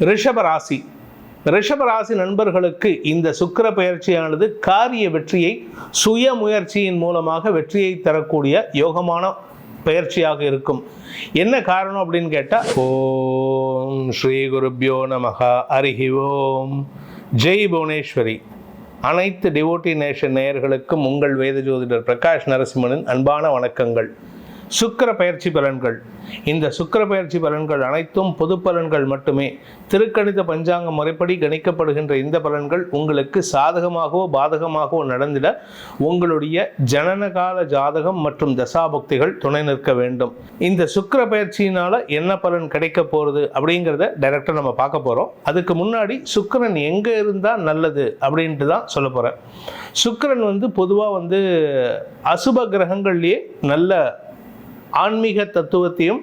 ரிஷபராசி ரிஷபராசி நண்பர்களுக்கு இந்த சுக்கிர பயிற்சியானது காரிய வெற்றியை சுய முயற்சியின் மூலமாக வெற்றியை தரக்கூடிய யோகமான பயிற்சியாக இருக்கும். என்ன காரணம் அப்படின்னு கேட்டால் ஓம் ஸ்ரீ குருப்யோ நமகா அருகி ஓம். ஜெய் புவனேஸ்வரி. அனைத்து டிவோட்டி நேஷன் நேயர்களுக்கும் உங்கள் வேத ஜோதிடர் பிரகாஷ் நரசிம்மனின் அன்பான வணக்கங்கள். சுக்கர பயிற்சி பலன்கள். இந்த சுக்கர பயிற்சி பலன்கள் அனைத்தும் பொது பலன்கள் மட்டுமே. திருக்கணித பஞ்சாங்க முறைப்படி கணிக்கப்படுகின்ற இந்த பலன்கள் உங்களுக்கு சாதகமாகவோ பாதகமாகவோ நடந்திட உங்களுடைய ஜனனகால ஜாதகம் மற்றும் தசாபக்திகள் துணை நிற்க வேண்டும். இந்த சுக்கர பயிற்சியினால என்ன பலன் கிடைக்க போகிறது அப்படிங்கிறத டைரக்டாக நம்ம பார்க்க போகிறோம் அதுக்கு முன்னாடி சுக்கரன் எங்கே இருந்தால் நல்லது அப்படின்ட்டு தான் சொல்ல போகிறேன் சுக்கரன் வந்து பொதுவாக வந்து அசுப கிரகங்கள்லேயே நல்ல ஆன்மீக தத்துவத்தையும்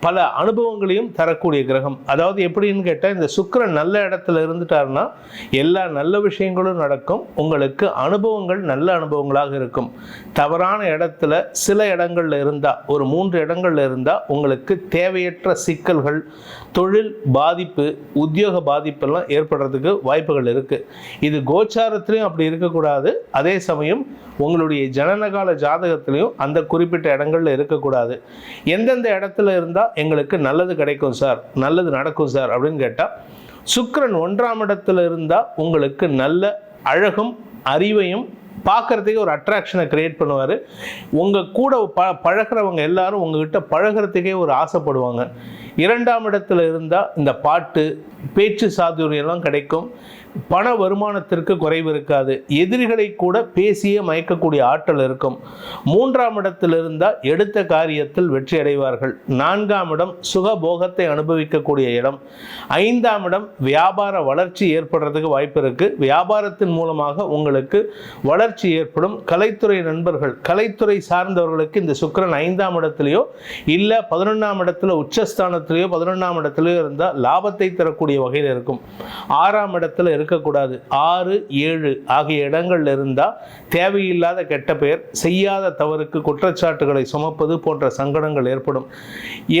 பல அனுபவங்களையும் தரக்கூடிய கிரகம். அதாவது எப்படின்னு கேட்டால் இந்த சுக்கரன் நல்ல இடத்துல இருந்துட்டாருன்னா எல்லா நல்ல விஷயங்களும் நடக்கும். உங்களுக்கு அனுபவங்கள் நல்ல அனுபவங்களாக இருக்கும். தவறான இடத்துல சில இடங்கள்ல இருந்தால் ஒரு மூன்று இடங்கள்ல இருந்தால் உங்களுக்கு தேவையற்ற சிக்கல்கள் தொழில் பாதிப்பு உத்தியோக பாதிப்பெல்லாம் ஏற்படுறதுக்கு வாய்ப்புகள் இருக்குது இது கோச்சாரத்திலையும் அப்படி இருக்கக்கூடாது. அதே சமயம் உங்களுடைய ஜனனகால ஜாதகத்திலையும் அந்த குறிப்பிட்ட இடங்கள்ல இருக்கக்கூடாது. எந்தெந்த இடத்துல இருந்தால் எங்களுக்கு நல்லது கிடைக்கும் சார் நல்லது நடக்கும் சார் அப்படின்னு கேட்டால் சுக்கரன் ஒன்றாம் இடத்துல இருந்தால் உங்களுக்கு நல்ல அழகும் அறிவையும் பார்க்கறதுக்கே ஒரு அட்ராக்ஷனை க்ரியேட் பண்ணுவார். உங்கள் கூட ப பழகிறவங்க எல்லாரும் உங்ககிட்ட பழகிறதுக்கே ஒரு ஆசைப்படுவாங்க. இரண்டாம் இடத்துல இருந்தால் இந்த பாட்டு பேச்சு சாதுரியெல்லாம் கிடைக்கும். பண வருமானத்திற்கு குறைவு இருக்காது. எதிரிகளை கூட பேசியே மயக்கக்கூடிய ஆற்றல் இருக்கும். மூன்றாம் இடத்தில் இருந்தால் எடுத்த காரியத்தில் வெற்றி அடைவார்கள். நான்காம் இடம் சுகபோகத்தை அனுபவிக்கக்கூடிய இடம். ஐந்தாம் இடம் வியாபார வளர்ச்சி ஏற்படுறதுக்கு வாய்ப்பு இருக்கு. வியாபாரத்தின் மூலமாக உங்களுக்கு வளர்ச்சி ஏற்படும். கலைத்துறை நண்பர்கள் கலைத்துறை சார்ந்தவர்களுக்கு இந்த சுக்கிரன் ஐந்தாம் இடத்துலையோ இல்லை பதினொன்றாம் இடத்துல உச்சஸ்தானத்திலேயோ பதினொன்றாம் இடத்துலையோ இருந்தால் லாபத்தை தரக்கூடிய வகையில் இருக்கும். ஆறாம் இடத்துல இருக்கக்கூடாது. ஆறு ஏழு ஆகிய இடங்கள்ல இருந்தால் தேவையில்லாத கெட்ட பெயர் செய்யாத தவறுக்கு குற்றச்சாட்டுகளை சுமப்பது போன்ற சங்கடங்கள் ஏற்படும்.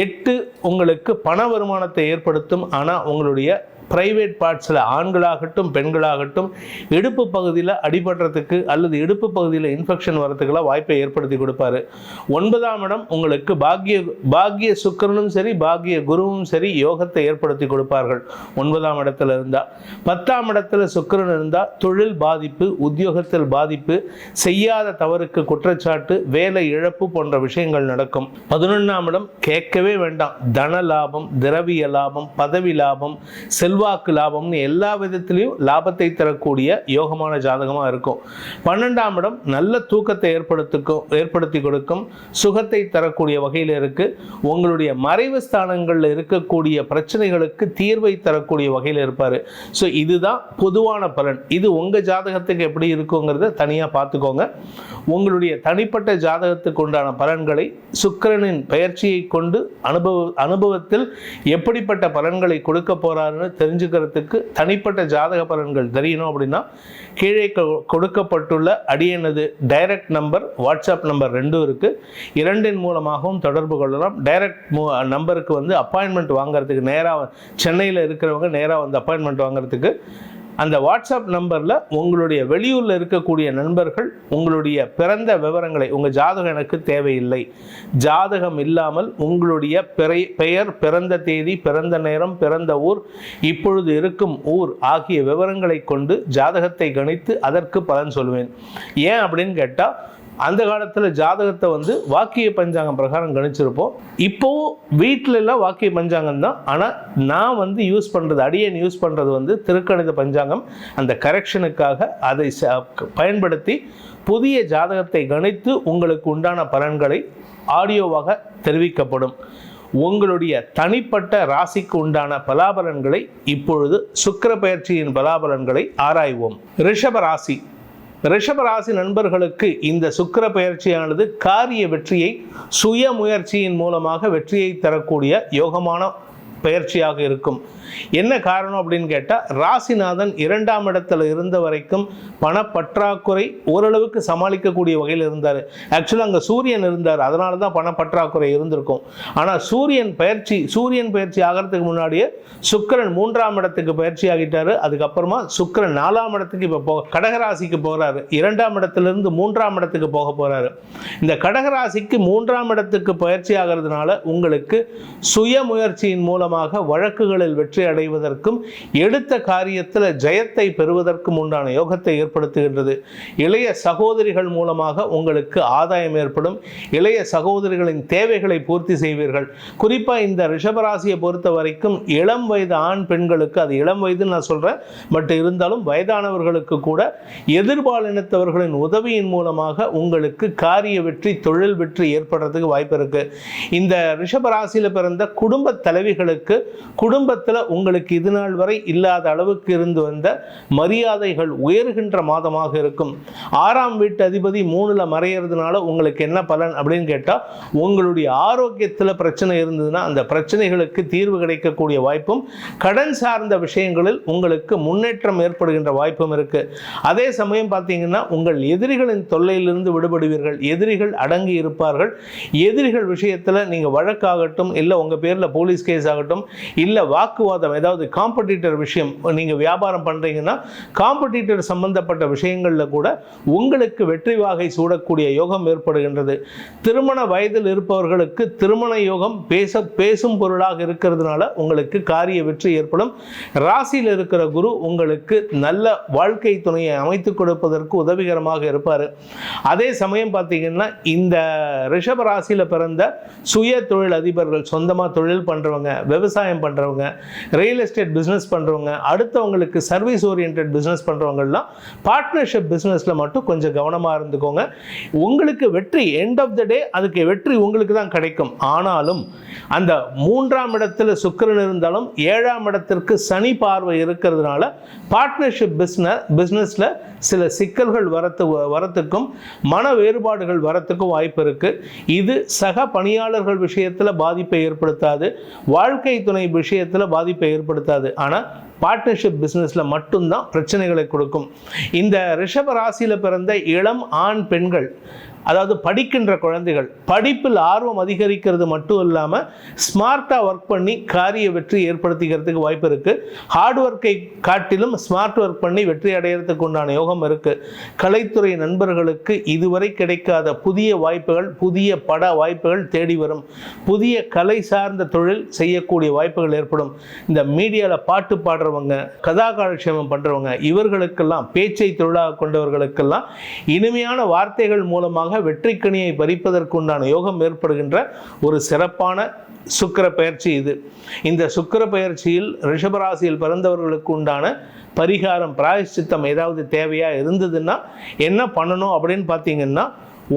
எட்டு உங்களுக்கு பண வருமானத்தை ஏற்படுத்தும். ஆனால் உங்களுடைய பிரைவேட் பார்ட்ஸில் ஆண்களாகட்டும் பெண்களாகட்டும் இடுப்பு பகுதியில் அடிபடுறதுக்கு அல்லது இடுப்பு பகுதியில் இன்ஃபெக்ஷன் வரதுக்கெல்லாம் வாய்ப்பை ஏற்படுத்தி கொடுப்பாரு. ஒன்பதாம் இடம் உங்களுக்கு பாக்கிய பாக்கிய சுக்கரனும் சரி பாக்கிய குருவும் சரி யோகத்தை ஏற்படுத்தி கொடுப்பார்கள். ஒன்பதாம் இடத்துல இருந்தால் பத்தாம் இடம் இடத்துல சுக்கரன் இருந்தால் தொழில் பாதிப்பு உத்தியோகத்தில் பாதிப்பு செய்யாத தவறுக்கு குற்றச்சாட்டு வேலை இழப்பு போன்ற விஷயங்கள் நடக்கும். பதினொன்றாம் இடம் கேட்கவே வேண்டாம். தன லாபம் திரவிய லாபம் பதவி லாபம் செல்வாக்கு லாபம்னு எல்லா விதத்திலையும் லாபத்தை தரக்கூடிய யோகமான ஜாதகமாக இருக்கும். பன்னெண்டாம் இடம் நல்ல தூக்கத்தை ஏற்படுத்திக்கும் ஏற்படுத்தி கொடுக்கும். சுகத்தை தரக்கூடிய வகையில் இருக்கு. உங்களுடைய மறைவு ஸ்தானங்களில் இருக்கக்கூடிய பிரச்சனைகளுக்கு தீர்வை தரக்கூடிய வகையில் இருப்பார். ஸோ இதுதான் பொதுவான பலன். இது உங்கள் ஜாதகத்துக்கு எப்படி இருக்குங்கிறத தனியாக பார்த்துக்கோங்க. உங்களுடைய தனிப்பட்ட ஜாதகத்துக்கு உண்டான பலன்களை சுக்கிரனின் பயிற்சியை கொண்டு அனுபவ அனுபவத்தில் எப்படிப்பட்ட பலன்களை கொடுக்க போகிறாருன்னு தெரிஞ்சுக்கிறதுக்கு தனிப்பட்ட ஜாதக பலன்கள் தெரியணும் அப்படின்னா கீழே கொ- கொடுக்கப்பட்டுள்ள அடியனது டைரக்ட் நம்பர் வாட்ஸ்அப் நம்பர் ரெண்டும் இருக்குது இரண்டின் மூலமாகவும் தொடர்பு கொள்ளலாம். டைரக்ட் நம்பருக்கு வந்து அப்பாயின்மெண்ட் வாங்குறதுக்கு நேராக சென்னையில் இருக்கிறவங்க நேராக வந்து அப்பாயின்மெண்ட் வாங்குறதுக்கு அந்த வாட்ஸ்அப் நம்பரில் உங்களுடைய வெளியூரில் இருக்கக்கூடிய நண்பர்கள் உங்களுடைய பிறந்த விவரங்களை உங்கள் ஜாதகம் எனக்கு தேவையில்லை. ஜாதகம் இல்லாமல் உங்களுடைய பிறை பெயர் பிறந்த தேதி பிறந்த நேரம் பிறந்த ஊர் இப்பொழுது இருக்கும் ஊர் ஆகிய விவரங்களை கொண்டு ஜாதகத்தை கணித்து அதற்கு பலன் சொல்லுவேன் ஏன் அப்படின்னு கேட்டால் அந்த காலத்தில் ஜாதகத்தை வந்து வாக்கிய பஞ்சாங்கம் பிரகாரம் கணிச்சிருப்போம். இப்போவும் வீட்டில எல்லாம் வாக்கிய பஞ்சாங்கம் தான். ஆனால் நான் வந்து யூஸ் பண்ணுறது அடியன் யூஸ் பண்ணுறது வந்து திருக்கணித பஞ்சாங்கம். அந்த கரெக்ஷனுக்காக அதை ச- பயன்படுத்தி புதிய ஜாதகத்தை கணித்து உங்களுக்கு உண்டான பலன்களை ஆடியோவாக தெரிவிக்கப்படும். உங்களுடைய தனிப்பட்ட ராசிக்கு உண்டான பலாபலன்களை இப்பொழுது சுக்கர பயிற்சியின் பலாபலன்களை ஆராய்வோம். ரிஷப ராசி. ரிஷபராசி நண்பர்களுக்கு இந்த சுக்கிர பயிற்சியானது காரிய வெற்றியை சுய முயற்சியின் மூலமாக வெற்றியை தரக்கூடிய யோகமான பயிற்சியாக இருக்கும். என்ன காரணம் அப்படின்னு கேட்டால் ராசிநாதன் இரண்டாம் இடத்துல இருந்த வரைக்கும் பணப்பற்றாக்குறை ஓரளவுக்கு சமாளிக்கக்கூடிய வகையில் இருந்தார். ஆக்சுவலாக அங்கே சூரியன் இருந்தார். அதனால தான் பணப்பற்றாக்குறை இருந்திருக்கும். ஆனால் சூரியன் பயிற்சி சூரியன் பயிற்சி ஆகிறதுக்கு முன்னாடியே சுக்கிரன் மூன்றாம் இடத்துக்கு பயிற்சி ஆகிட்டாரு. அதுக்கப்புறமா சுக்கிரன் நாலாம் இடத்துக்கு இப்போ போ கடகராசிக்கு போகிறாரு இரண்டாம் இடத்துலேருந்து மூன்றாம் இடத்துக்கு போக போகிறாரு இந்த கடகராசிக்கு மூன்றாம் இடத்துக்கு பயிற்சி ஆகிறதுனால உங்களுக்கு சுய முயற்சியின் மூலம் மூலமாக வழக்குகளில் வெற்றி அடைவதற்கும் எடுத்த காரியத்தில் ஜெயத்தை பெறுவதற்கும் உண்டான யோகத்தை ஏற்படுத்துகின்றது. இளைய சகோதரிகள் மூலமாக உங்களுக்கு ஆதாயம் ஏற்படும். இளைய சகோதரிகளின் தேவைகளை பூர்த்தி செய்வீர்கள். குறிப்பாக இந்த ரிஷபராசியை பொறுத்த வரைக்கும் இளம் வயது ஆண் பெண்களுக்கு அது இளம் வயதுன்னு நான் சொல்கிறேன் பட் இருந்தாலும் வயதானவர்களுக்கு கூட எதிர்பாலினத்தவர்களின் உதவியின் மூலமாக உங்களுக்கு காரிய வெற்றி தொழில் வெற்றி ஏற்படுறதுக்கு வாய்ப்பு இருக்கு. இந்த ரிஷபராசியில் பிறந்த குடும்ப தலைவிகளுக்கு குடும்பத்தில் உங்களுக்கு இது நாள் வரை இல்லாத அளவுக்கு இருந்து வந்த மரியாதைகள் உயர்கின்ற மாதமாக இருக்கும். ஆறாம் வீட்டு அதிபதி மூணுல மறையிறதுனால உங்களுக்கு என்ன பலன் அப்படின்னு கேட்டால் உங்களுடைய ஆரோக்கியத்தில் பிரச்சனை இருந்ததுன்னா அந்த பிரச்சனைகளுக்கு தீர்வு கிடைக்கக்கூடிய வாய்ப்பும் கடன் சார்ந்த விஷயங்களில் உங்களுக்கு முன்னேற்றம் ஏற்படுகின்ற வாய்ப்பும் இருக்கு. அதே சமயம் பார்த்தீங்கன்னா உங்கள் எதிரிகளின் தொல்லையிலிருந்து விடுபடுவீர்கள். எதிரிகள் அடங்கி இருப்பார்கள். எதிரிகள் விஷயத்தில் நீங்கள் வழக்காகட்டும் இல்லை உங்கள் பேரில் போலீஸ் கேஸ் ஆகட்டும் இல்லை வாக்குவாதம் ஏதாவது காம்படிட்டர் விஷயம் நீங்கள் வியாபாரம் பண்ணுறீங்கன்னா காம்படிட்டர் சம்பந்தப்பட்ட விஷயங்களில் கூட உங்களுக்கு வெற்றி வாகை சூடக்கூடிய யோகம் ஏற்படுகின்றது. திருமண வயதில் இருப்பவர்களுக்கு திருமண யோகம் பேச பேசும் பொருளாக இருக்கிறதுனால உங்களுக்கு காரிய வெற்றி ஏற்படும். ராசியில் இருக்கிற குரு உங்களுக்கு நல்ல வாழ்க்கை துணையை அமைத்து கொடுப்பதற்கு உதவிகரமாக இருப்பார். அதே சமயம் பார்த்தீங்கன்னா இந்த ரிஷப ராசியில் பிறந்த சுய தொழில் அதிபர்கள் சொந்தமாக தொழில் பண்ணுறவங்க விவசாயம் பண்ணுறவங்க ரியல் எஸ்டேட் பிஸ்னஸ் பண்ணுறவங்க அடுத்தவங்களுக்கு சர்வீஸ் ஓரியன்ட் பிஸ்னஸ் பண்ணுறவங்கலாம் பார்ட்னர்ஷிப் பிஸ்னஸில் மட்டும் கொஞ்சம் கவனமாக இருந்துக்கோங்க. உங்களுக்கு வெற்றி எண்ட் ஆஃப் த டே அதுக்கு வெற்றி உங்களுக்கு தான் கிடைக்கும். ஆனாலும் அந்த மூன்றாம் இடத்துல சுக்கிரன் இருந்தாலும் ஏழாம் இடத்திற்கு சனி பார்வை இருக்கிறதுனால பார்ட்னர்ஷிப் பிஸ்னஸ் பிஸ்னஸில் சில சிக்கல்கள் வரத்து வரத்துக்கும் மன வேறுபாடுகள் வரத்துக்கும் வாய்ப்பு இருக்கு. இது சக பணியாளர்கள் விஷயத்தில் பாதிப்பை ஏற்படுத்தாது. வாழ்க்கை துணை விஷயத்தில் பாதிப்பை ஏற்படுத்தாது. ஆனால் பார்ட்னர்ஷிப் பிஸ்னஸில் மட்டும்தான் பிரச்சனைகளை கொடுக்கும். இந்த ரிஷப ராசியில் பிறந்த இளம் ஆண் பெண்கள் அதாவது படிக்கின்ற குழந்தைகள் படிப்பில் ஆர்வம் அதிகரிக்கிறது மட்டும் இல்லாமல் ஸ்மார்ட்டாக ஒர்க் பண்ணி காரிய வெற்றி ஏற்படுத்திக்கிறதுக்கு வாய்ப்பு இருக்குது ஹார்ட் ஒர்க்கை காட்டிலும் ஸ்மார்ட் ஒர்க் பண்ணி வெற்றி அடையிறதுக்கு உண்டான யோகம் இருக்குது கலைத்துறை நண்பர்களுக்கு இதுவரை கிடைக்காத புதிய வாய்ப்புகள் புதிய பட வாய்ப்புகள் தேடி வரும். புதிய கலை சார்ந்த தொழில் செய்யக்கூடிய வாய்ப்புகள் ஏற்படும். இந்த மீடியாவில் பாட்டு பாடுற பாடுறவங்க கதா காலட்சேபம் பண்ணுறவங்க இவர்களுக்கெல்லாம் பேச்சை தொழிலாக கொண்டவர்களுக்கெல்லாம் இனிமையான வார்த்தைகள் மூலமாக வெற்றிக்கனியை பறிப்பதற்குண்டான யோகம் ஏற்படுகின்ற ஒரு சிறப்பான சுக்கிர பயிற்சி இது. இந்த சுக்கிர பயிற்சியில் ரிஷபராசியில் பிறந்தவர்களுக்கு உண்டான பரிகாரம் பிராயசித்தம் ஏதாவது தேவையா இருந்ததுன்னா என்ன பண்ணணும் அப்படின்னு பார்த்தீங்கன்னா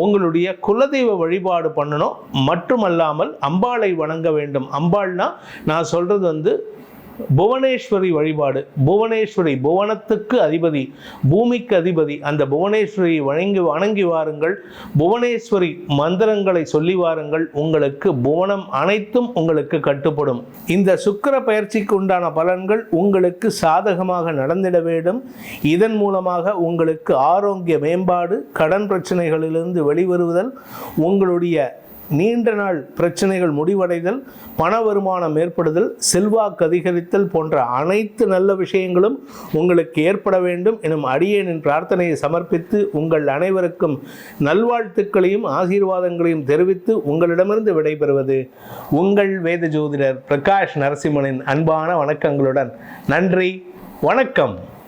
உங்களுடைய குலதெய்வ வழிபாடு பண்ணணும். மட்டுமல்லாமல் அம்பாளை வணங்க வேண்டும். அம்பாள்னா நான் சொல்றது வந்து புவனேஸ்வரி வழிபாடு புவனேஸ்வரி புவனத்துக்கு அதிபதி பூமிக்கு அதிபதி அந்த புவனேஸ்வரி வணங்கி வணங்கி வாருங்கள். புவனேஸ்வரி மந்திரங்களை சொல்லி வாருங்கள். உங்களுக்கு புவனம் அனைத்தும் உங்களுக்கு கட்டுப்படும். இந்த சுக்கிர பயிற்சிக்கு உண்டான பலன்கள் உங்களுக்கு சாதகமாக நடந்திட வேண்டும். இதன் மூலமாக உங்களுக்கு ஆரோக்கிய மேம்பாடு கடன் பிரச்சனைகளிலிருந்து வெளிவருவதல் உங்களுடைய நீண்ட நாள் பிரச்சனைகள் முடிவடைதல் பண வருமானம் ஏற்படுதல் செல்வாக்கு அதிகரித்தல் போன்ற அனைத்து நல்ல விஷயங்களும் உங்களுக்கு ஏற்பட வேண்டும் எனும் அடியேனின் பிரார்த்தனையை சமர்ப்பித்து உங்கள் அனைவருக்கும் நல்வாழ்த்துக்களையும் ஆசீர்வாதங்களையும் தெரிவித்து உங்களிடமிருந்து விடைபெறுவது உங்கள் வேத ஜோதிடர் பிரகாஷ் நரசிம்மனின் அன்பான வணக்கங்களுடன். நன்றி வணக்கம்.